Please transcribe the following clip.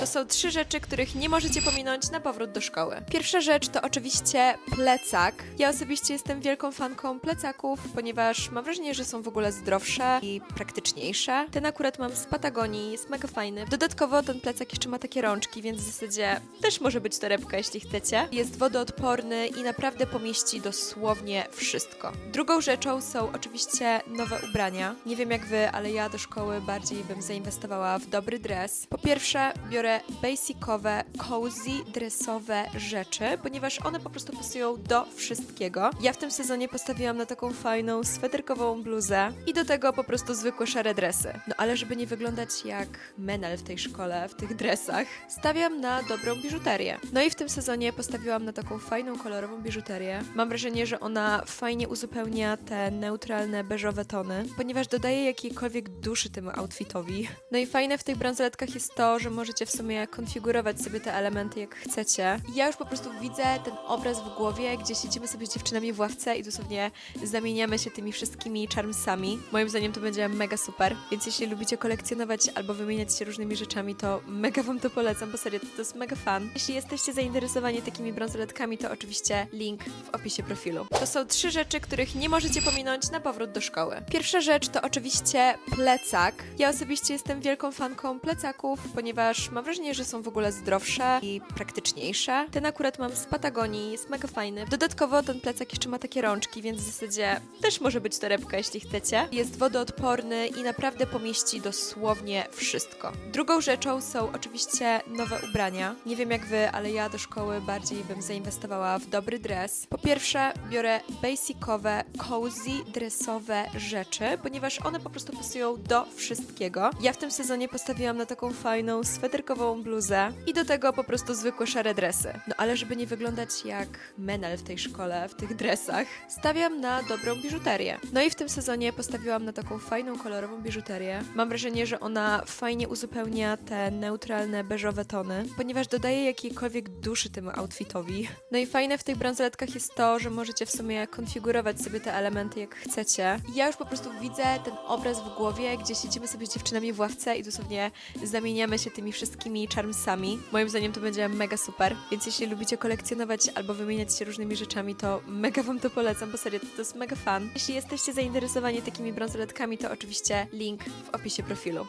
To są trzy rzeczy, których nie możecie pominąć na powrót do szkoły. Pierwsza rzecz to oczywiście plecak. Ja osobiście jestem wielką fanką plecaków, ponieważ mam wrażenie, że są w ogóle zdrowsze i praktyczniejsze. Ten akurat mam z Patagonii, jest mega fajny. Dodatkowo ten plecak jeszcze ma takie rączki, więc w zasadzie też może być torebka, jeśli chcecie. Jest wodoodporny i naprawdę pomieści dosłownie wszystko. Drugą rzeczą są oczywiście nowe ubrania. Nie wiem jak wy, ale ja do szkoły bardziej bym zainwestowała w dobry dres. Po pierwsze, biorę basicowe, cozy, dresowe rzeczy, ponieważ one po prostu pasują do wszystkiego. Ja w tym sezonie postawiłam na taką fajną, sweterkową bluzę i do tego po prostu zwykłe szare dresy. No ale żeby nie wyglądać jak menel w tej szkole, w tych dresach, stawiam na dobrą biżuterię. No i w tym sezonie postawiłam na taką fajną, kolorową biżuterię. Mam wrażenie, że ona fajnie uzupełnia te neutralne, beżowe tony, ponieważ dodaje jakiejkolwiek duszy temu outfitowi. No i fajne w tych bransoletkach jest to, że możecie w sumie konfigurować sobie te elementy jak chcecie. I ja już po prostu widzę ten obraz w głowie, gdzie siedzimy sobie z dziewczynami w ławce i dosłownie zamieniamy się tymi wszystkimi charmsami. Moim zdaniem to będzie mega super, więc jeśli lubicie kolekcjonować albo wymieniać się różnymi rzeczami, to mega wam to polecam, bo serio, to, to jest mega fan. Jeśli jesteście zainteresowani takimi bransoletkami, to oczywiście link w opisie profilu. To są trzy rzeczy, których nie możecie pominąć na powrót do szkoły. Pierwsza rzecz to oczywiście plecak. Ja osobiście jestem wielką fanką plecaków, ponieważ mam wrażenie, że są w ogóle zdrowsze i praktyczniejsze. Ten akurat mam z Patagonii, jest mega fajny. Dodatkowo ten plecak jeszcze ma takie rączki, więc w zasadzie też może być torebka, jeśli chcecie. Jest wodoodporny i naprawdę pomieści dosłownie wszystko. Drugą rzeczą są oczywiście nowe ubrania. Nie wiem jak wy, ale ja do szkoły bardziej bym zainwestowała w dobry dres. Po pierwsze, biorę basicowe, cozy, dresowe rzeczy, ponieważ one po prostu pasują do wszystkiego. Ja w tym sezonie postawiłam na taką fajną, sweterkową bluzę i do tego po prostu zwykłe szare dresy. No ale żeby nie wyglądać jak menel w tej szkole, w tych dresach, stawiam na dobrą biżuterię. No i w tym sezonie postawiłam na taką fajną, kolorową biżuterię. Mam wrażenie, że ona fajnie uzupełnia te neutralne, beżowe tony, ponieważ dodaje jakiejkolwiek duszy temu outfitowi. No i fajne w tych bransoletkach jest to, że możecie w sumie konfigurować sobie te elementy jak chcecie. Ja już po prostu widzę ten obraz w głowie, gdzie siedzimy sobie z dziewczynami w ławce i dosłownie zamieniamy się tymi wszystkimi charmsami. Moim zdaniem to będzie mega super, więc jeśli lubicie kolekcjonować albo wymieniać się różnymi rzeczami, to mega wam to polecam, bo serio, to, to jest mega fan. Jeśli jesteście zainteresowani takimi bransoletkami, to oczywiście link w opisie profilu.